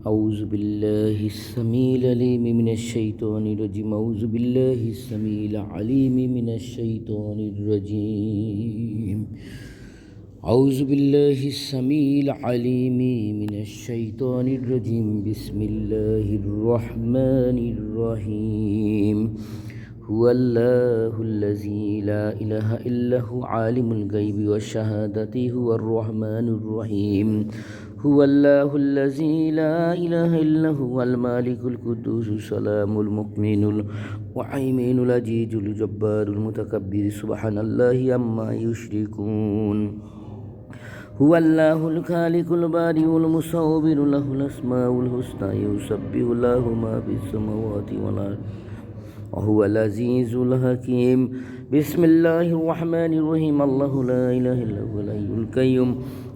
أعوذ بالله السميع العليم من الشيطان الرجيم. أعوذ بالله السميع العليم من الشيطان الرجيم. أعوذ بالله السميع العليم من الشيطان الرجيم. بسم الله الرحمن الرحيم. هو الله الذي لا إله إلا هو عالم الغيب والشهادة هو الرحمن الرحيم. هو الله الذي لا إله إلا هو المالك القدوس السلام المؤمن المهيمن العزيز الجبار المتكبر. سبحان الله عما يشركون. هو الله الخالق البارئ المصور له الأسماء الحسنى يسبح له ما في السماوات والأرض وهو العزيز الحكيم. بسم الله الرحمن الرحيم. الله لا إله إلا هو الحي القيوم.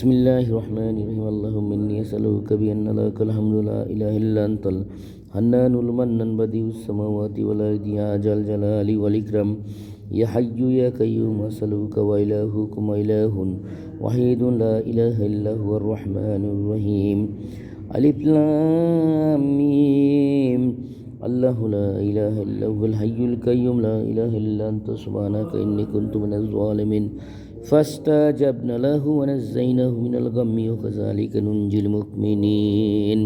بسم الله الرحمن الرحيم اللهم إني أسألك بأن لك الحمد لا إله إلا أنت الحنان المنان بديع السماوات والأرض يا ذا الجلال والإكرام يا حي يا قيوم أسألك وإلهكم إله وحيد لا إله إلا هو الرحمن الرحيم ألف لام ميم الله لا إله إلا هو الحي القيوم لا إله إلا أنت سبحانك إني كنت من الظالمين فاستجبنا له ونزيناه من الغم وكذلك ننجي المؤمنين.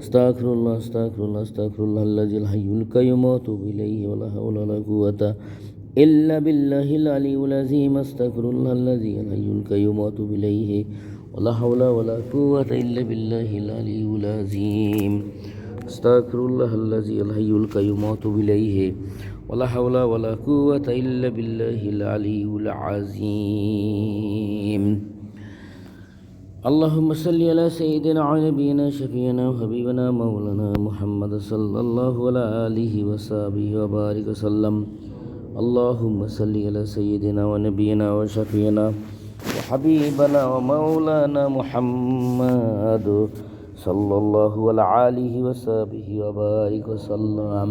استغفر الله استغفر الله استغفر الله الذي الحي القيوم وأتوب إليه ولا حول ولا قوة إلا بالله العلي العظيم. استغفر الله الذي الحي القيوم وأتوب إليه ولا حول ولا قوة إلا بالله العلي العظيم. استغفر الله الذي الحي القيوم وأتوب إليه ولا حول ولا قوة إلا بالله العلي العظيم. اللهم صل على سيدنا ونبينا شفينا وحبيبنا مولانا محمد صلى الله على آله وصحبه وبارك وسلم. اللهم صل على سيدنا ونبينا وشفينا وحبيبنا ومولانا محمد صلى الله على آله وصحبه وبارك وسلم.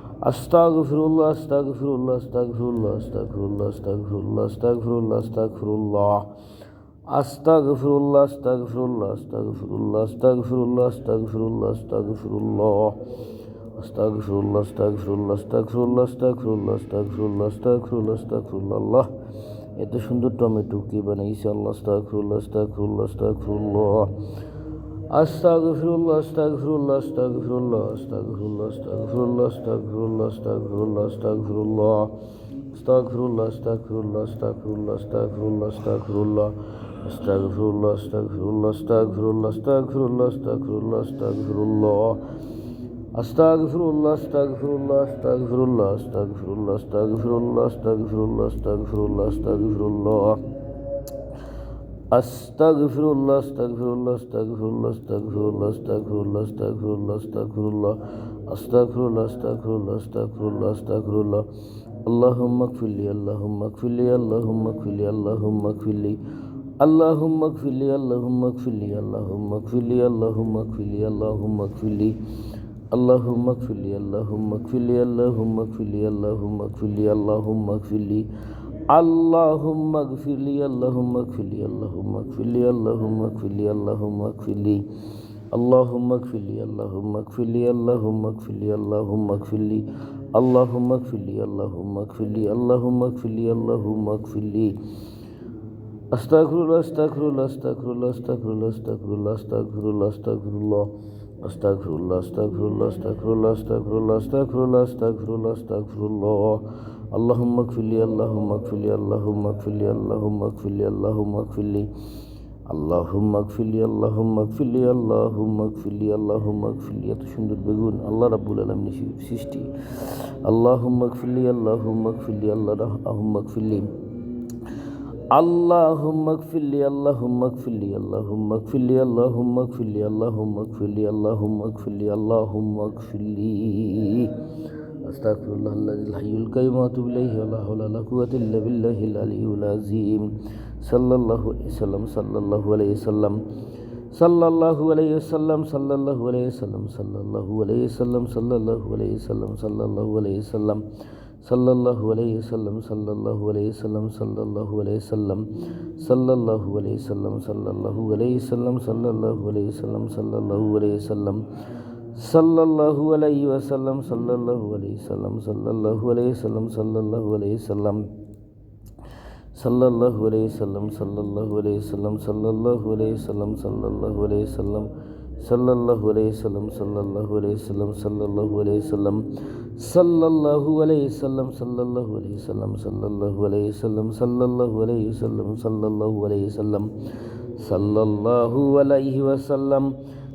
আস্তাগফিরুল্লাহ আস্তাগফিরুল্লাহ আস্তাগফিরুল্লাহ আস্তাগফিরুল্লাহ আস্তাগফিরুল্লাহ আস্তাগফিরুল্লাহ আস্তাগফিরুল্লাহ আস্তাগফিরুল্লাহ আস্তাগফিরুল্লাহ আস্তাগফিরুল্লাহ আস্তাগফিরুল্লাহ আস্তাগফিরুল্লাহ আস্তাগফিরুল্লাহ আস্তাগফিরুল্লাহ আস্তাগফিরুল্লাহ আস্তাগফিরুল্লাহ আস্তাগফিরুল্লাহ আস্তাগফিরুল্লাহ আস্তাগফিরুল্লাহ আল্লাহ এত সুন্দর টমেটো কি বানাইছে আল্লাহ আস্তাগফিরুল্লাহ আস্তাগফিরুল্লাহ আস্তাগফিরুল্লাহ Estağfirullah, estağfirullah, estağfirullah, estağfirullah, estağfirullah, estağfirullah, estağfirullah, estağfirullah. Estağfirullah, estağfirullah, estağfirullah, estağfirullah, estağfirullah. Estağfirullah, estağfirullah, estağfirullah, estağfirullah, estağfirullah, estağfirullah. Estağfirullah, estağfirullah, estağfirullah, estağfirullah, estağfirullah, estağfirullah, estağfirullah, estağfirullah. أستغفر الله أستغفر الله أستغفر الله أستغفر الله أستغفر الله أستغفر الله أستغفر الله أستغفر الله أستغفر الله أستغفر الله أستغفر الله اللهم اغفر لي اللهم اغفر لي اللهم اغفر لي اللهم اغفر لي اللهم اغفر لي اللهم اغفر لي اللهم اغفر لي اللهم اغفر لي اللهم اغفر لي اللهم اغفر لي اللهم اغفر لي اللهم اغفر لي اللهم اغفر لي اللهم اغفر لي اللهم اغفر لي اللهم اغفر لي اللهم اغفر لي اللهم اغفر لي اللهم اغفر لي اللهم اغفر لي اللهم اغفر لي اللهم اغفر لي اللهم اغفر لي اللهم اغفر لي اللهم اغفر لي اللهم اغفر لي اللهم اغفر لي استغفر الله استغفر الله استغفر الله استغفر الله استغفر الله استغفر الله استغفر الله استغفر الله استغفر الله استغفر الله استغفر الله استغفر الله استغفر الله استغفر الله اللهم اغفر لي اللهم اغفر لي اللهم اغفر لي اللهم اغفر لي اللهم اغفر لي اللهم اغفر لي اللهم اغفر لي اللهم اغفر لي اللهم اغفر لي এত সুন্দর বেগুন আল্লাহ রাব্বুল আলামিনের সৃষ্টি اللهم اغفر لي اللهم اغفر لي اللهم اغفر لي اللهم اغفر لي اللهم اغفر لي اللهم اغفر لي اللهم اغفر لي اللهم اغفر لي اللهم اغفر لي اللهم اغفر لي استغفر الله الذي الحي القيوم واتوب اليه ولا حول ولا قوه الا بالله العلي العظيم صلى الله عليه وسلم صلى الله عليه وسلم صلى الله عليه وسلم صلى الله عليه وسلم صلى الله عليه وسلم صلى الله عليه وسلم صلى الله عليه وسلم صلى الله عليه وسلم صلى الله عليه وسلم صلى الله عليه وسلم صلى الله عليه وسلم صلى الله عليه وسلم صلى الله عليه وسلم صلى الله عليه وسلم صلى الله عليه وسلم صلى الله عليه وسلم صلى الله عليه وسلم صلى الله عليه وسلم صلى الله عليه وسلم صلى الله عليه وسلم صلى الله عليه وسلم صلى الله عليه وسلم صلى الله عليه وسلم صلى الله عليه وسلم صلى الله عليه وسلم صلى الله عليه وسلم صلى الله عليه وسلم صلى الله عليه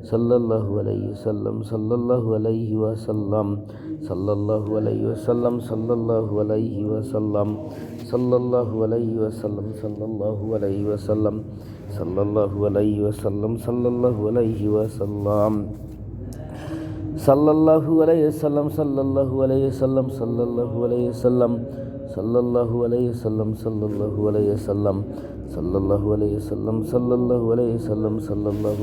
সাল্লাহু আলাইহি সাল্লাম সাল্লাহু আলাইহি ওয়াসাল্লাম সাল্লাহু আলাইহি ওয়াসাল্লাম সাল্লাহু আলাইহি সাল্লাহু আলাইহি সাল্লাহু আলাইহি সাল্লাহু আলাইহি সাল্লাহু আলাইহি সাল্লাহু আলাইহি সাল্লাম সাল্লাহু আলাইহি সাল্লাম সাল্লাহু আলাইহি সাল্লাম সাল্লাহু সাল্লাম সাল্লাহু আলাইহি সাল্লাম সাল্লাহু সাল্লাম সাল্লাহু আলাইহি সাল্লাম সাল্লাল্লাহু